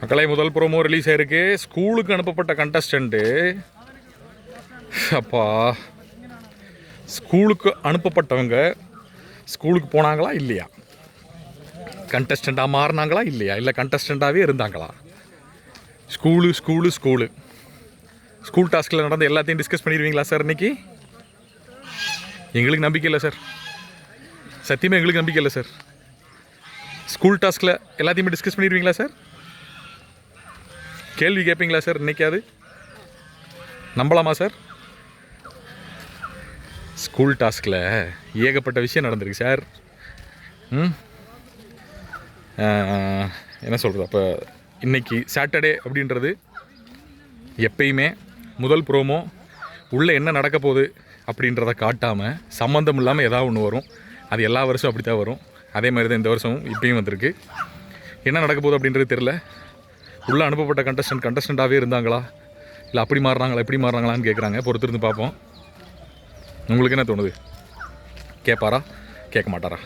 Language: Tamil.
மக்களை முதல் ப்ரோமோ ரிலீஸ் ஆயிருக்கு. ஸ்கூலுக்கு அனுப்பப்பட்ட கண்டஸ்டண்ட்டு அப்பா. ஸ்கூலுக்கு அனுப்பப்பட்டவங்க ஸ்கூலுக்கு போனாங்களா இல்லையா? கண்டஸ்டண்ட்டாக மாறினாங்களா இல்லையா? இல்லை கண்டஸ்டண்ட்டாகவே இருந்தாங்களா? ஸ்கூலு ஸ்கூலு ஸ்கூலு ஸ்கூல் டாஸ்கில் நடந்த எல்லாத்தையும் டிஸ்கஸ் பண்ணிடுவீங்களா சார் இன்றைக்கி எங்களுக்கு நம்பிக்கை இல்லை சார் சத்தியமாக எங்களுக்கு நம்பிக்கை இல்லை சார் ஸ்கூல் டாஸ்கில் எல்லாத்தையுமே டிஸ்கஸ் பண்ணிடுவீங்களா சார் கேள்வி கேட்பீங்களா சார் இன்றைக்காது நம்பலாமா சார்? ஸ்கூல் டாஸ்கில் ஏகப்பட்ட விஷயம் நடந்திருக்கு சார். ம்? என்ன சொல்கிறது அப்போ இன்றைக்கி சாட்டர்டே அப்படின்றது எப்பயுமே முதல் ப்ரோமோ உள்ளே என்ன நடக்க போகுது அப்படின்றத காட்டாமல் சம்மந்தம் இல்லாமல் ஏதாவது ஒன்று வரும். அது எல்லா வருஷம் அப்படி தான் வரும். அதே மாதிரி தான் இந்த வருஷமும் இப்பயும் வந்திருக்கு. என்ன நடக்க போகுது அப்படின்றது தெரில உள்ளே அனுப்பப்பட்ட கண்டஸ்டன்ட் கண்டஸ்டண்ட்டாகவே இருந்தாங்களா? இல்லை அப்படி மாறுறாங்களா எப்படி மாறுறாங்களான்னு கேட்குறாங்க பொறுத்திருந்து பார்ப்போம். உங்களுக்கு என்ன தோணுது? கேட்பாரா கேட்க மாட்டாரா?